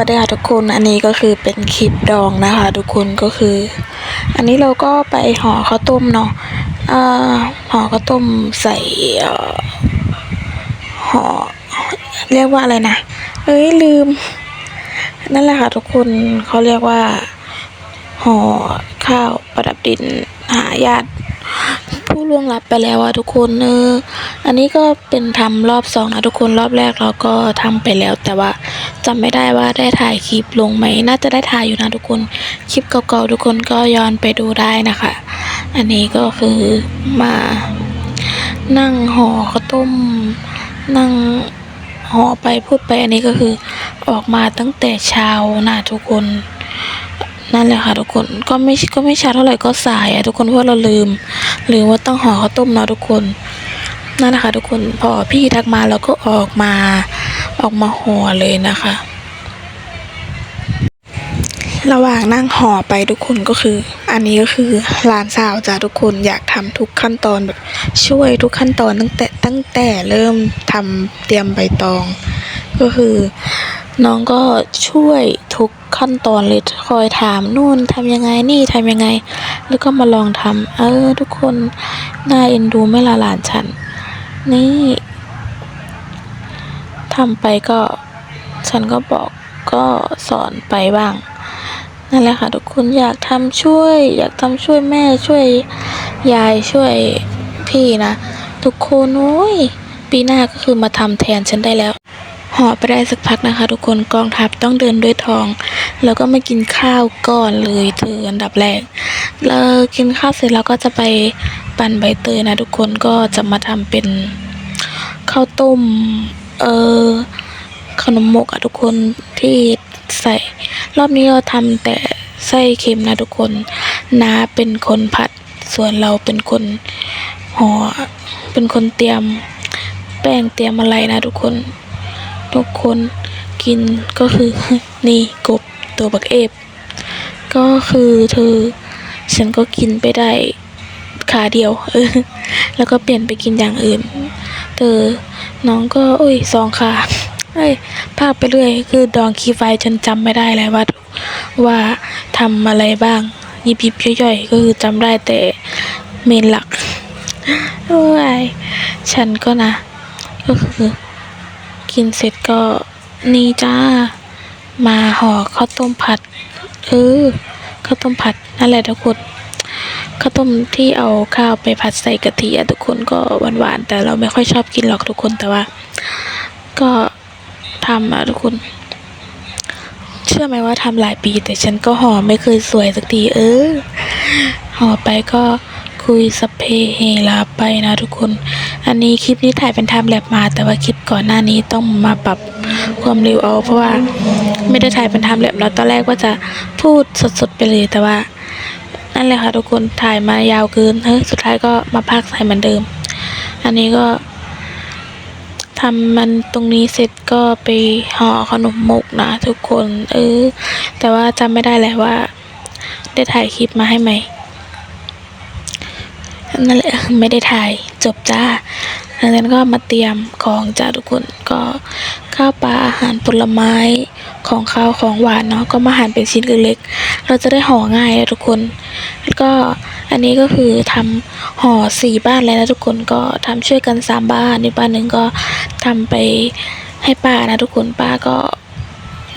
วัสดีค่ะทุกคนอันนี้ก็คือเป็นคลิปดองนะคะ ทุกคนก็คือ อันนี้เราก็ไปห่อข้าวต้มเนาะอ่อห่อข้าวต้มใส่ห่อเรียกว่าอะไรนะเอ้ยลืม นั่นแหละค่ะทุกคนเขาเรียกว่าห่อข้าวประดับดินหาญาติ ผู้ล่วงลับไปแล้วอะทุกคนเอออันนี้ก็เป็นทำรอบสองนะทุกคนรอบแรกเราก็ทำไปแล้ว แต่ว่าจำไม่ได้ว่าได้ถ่ายคลิปลงไหมน่าจะได้ถ่ายอยู่นะทุกคนคลิปเก่าๆทุกคนก็ย้อนไปดูได้นะคะ อันนี้ก็คือมานั่งห่อข้าวต้ม นั่งห่อไปพูดไปอันนี้ก็คือออกมาตั้งแต่เช้านะทุกคน นั่นแหละค่ะทุกคนก็ไม่ก็ไม่ช้าเท่าไหร่ก็สายอะทุกคนเพราะเราลืมลืมว่าต้องห่อข้าวต้มเนาะทุกคนนั่นแหละค่ะทุกคนพอพี่ทักมาเราก็ออกมาออกมาห่อเลยนะคะ ระหว่างนั่งห่อไปทุกคนก็คือ อันนี้ก็คือหลานสาวจ้ะทุกคนอยากทำทุกขั้นตอนแบบช่วยทุกขั้นตอนตั้งแต่ตั้งแต่เริ่มทำเตรียมใบตอง ก็คือ น้องก็ช่วยทุก ขั้นตอนเลยคอยถามนู่นทำยังไงนี่ทำยังไง แล้วก็มาลองทำเออ ทุกคนน่าเอ็นดูไม่ละหลานฉัน นี่ทำไปก็ฉันก็บอกก็สอนไปบ้างนั่นแหละค่ะทุกคนอยากทำช่วย อยากทำช่วยแม่ช่วยยายช่วยพี่นะทุกคนโอ้ยปีหน้าก็คือมาทำแทนฉันได้แล้วห่อไปได้สักพักนะคะ ทุกคนกองทัพต้องเดินด้วยทอง แล้วก็มากินข้าวก่อนเลยเธออันดับแรกแล้วกินข้าวเสร็จแล้วก็จะไปปั่นใบเตยนะทุกคนก็จะมาทำเป็นข้าวต้มเออขนมหมกอะทุกคนที่ใส่ รอบนี้เราทำแต่ไส้เค็มนะทุกคนน้าเป็นคนผัดส่วนเราเป็นคนห่อเป็นคนเตรียมแป้งเตรียมอะไรนะทุกคน ทุกคนกินก็คือนี่กบ ตัวบักเอฟก็คือเธอ ฉันก็กินไปได้ขาเดียวเออแล้วก็เปลี่ยนไปกินอย่างอื่น เธอ น้องก็โอ้ยสองขาเอ้ยภาคไปเรื่อย คือดองคีไฟฉันจำไม่ได้แล้วว่าว่าทำอะไรบ้างยิบยิบย่อยๆ ก็คือจำได้แต่เมนหลักโอ้ยฉันก็นะ ก็คือ กินเสร็จก็นี่จ้า มาห่อข้าวต้มผัด เออข้าวต้มผัดนั่นแหละทุกคนข้าวต้มที่เอาข้าวไปผัดใส่กะทิอะทุกคนก็หวานๆแต่เราไม่ค่อยชอบกินหรอกทุกคนแต่ว่า ก็ทำอะทุกคน เชื่อไหมว่าทำหลายปี แต่ฉันก็ห่อไม่เคยสวยสักทีเออห่อไปก็คุยสเพเฮลาไปนะทุกคน อันนี้คลิปนี้ถ่ายเป็นไทม์แลปมา แต่ว่าคลิปก่อนหน้านี้ต้องมาปรับความเร็วเอา เพราะว่าไม่ได้ถ่ายเป็นไทม์แลปแล้วตอนแรกว่าจะพูดสดๆไปเลยแต่ว่า นั่นแหละค่ะทุกคนถ่ายมายาวเกินเฮ้ยสุดท้ายก็มาพากใส่เหมือนเดิม อันนี้ก็ทำมันตรงนี้เสร็จก็ไปห่อขนมมกนะทุกคนเออ แต่ว่าจำไม่ได้แล้วว่า ได้ถ่ายคลิปมาให้ไหมนั่นแหละไม่ได้ถ่าย จบจ้าหลังจากนั้นก็มาเตรียมของจ้าทุกคนก็ข้าวปลาอาหารผลไม้ของข้าวของหวานเนาะก็มาหั่นเป็นชิ้นเล็กๆเราจะได้ห่อง่ายนะทุกคน แล้วก็อันนี้ก็คือทำห่อสี่บ้านเลยนะทุกคนก็ทำช่วยกันสามบ้านในบ้านหนึ่งก็ทำไปให้ป้านะทุกคนป้าก็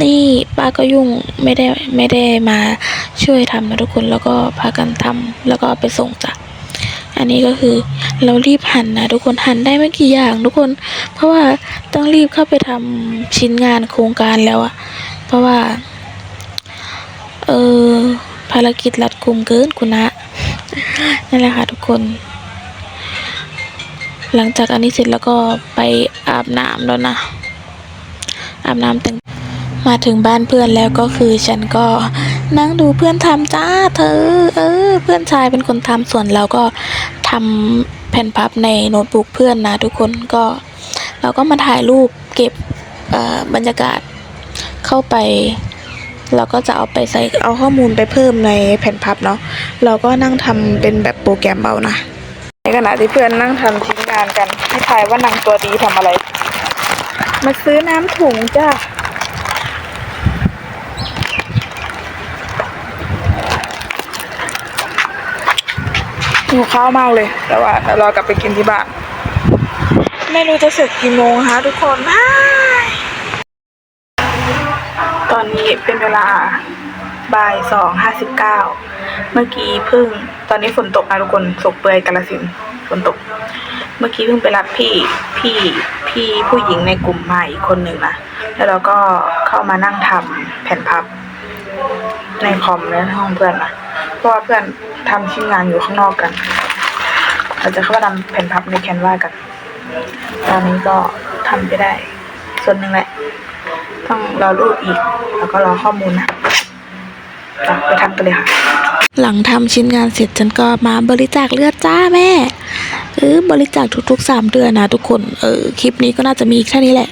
นี่ป้าก็ยุ่งไม่ได้ไม่ได้มาช่วยทำนะทุกคนแล้วก็พากันทำแล้วก็ไปส่งจ้ะ อันนี้ก็คือเรารีบหั่นนะทุกคนหั่นได้ไม่กี่อย่างทุกคน เพราะว่าต้องรีบเข้าไปทำชิ้นงานโครงการแล้วอะเพราะว่า เออภารกิจรัดกุมเกินคุณนะนั่นแหละค่ะทุกคน หลังจากอันนี้เสร็จแล้วก็ไปอาบน้ำแล้วนะ อาบน้ำแต่งมาถึงบ้านเพื่อนแล้วก็คือฉันก็ นั่งดูเพื่อนทำจ้าเธอ เออ เพื่อนชายเป็นคนทำส่วนเราก็ทำแผ่นพับในโน้ตบุ๊กเพื่อนนะทุกคนก็ เราก็มาถ่ายรูปเก็บเอ่อบรรยากาศเข้าไป เราก็จะเอาไปใส่เอาข้อมูลไปเพิ่มในแผ่นพับเนาะเราก็นั่งทำเป็นแบบโปรแกรมเอานะในขณะที่เพื่อนนั่งทำชิ้นงานกันให้ทายว่านางตัวดีทำอะไร มาซื้อน้ำถุงจ้า หิวข้าวมากเลย แต่ว่าเดี๋ยวรอกลับไปกินที่บ้าน ไม่รู้จะเสร็จกี่โมงคะทุกคนตอนนี้เป็นเวลาบ่ายสองห้าสิบเก้าเมื่อกี้เพิ่ง ตอนนี้ฝนตกนะทุกคนตกเปลือยกาลสินฝนตก เมื่อกี้เพิ่งไปรับพี่พี่พี่ผู้หญิงในกลุ่มมาอีกคนหนึ่งนะแล้วเราก็เข้ามานั่งทำแผ่นพับในคอมในห้องเพื่อนนะ เพราะว่าเพื่อนทำชิ้นงานอยู่ข้างนอกกัน เราจะเข้ามาทำแผ่นพับในแคนวากัน ตอนนี้ก็ทำไปได้ ส่วนหนึ่งแหละ ต้องรอรูปอีก แล้วก็รอข้อมูลนะไปทำกันเลยค่ะ หลังทำชิ้นงานเสร็จฉันก็มาบริจาคเลือดจ้าแม่เออบริจาคทุกๆสามเดือนนะทุกคน เออคลิปนี้ก็น่าจะมีแค่นี้แหละ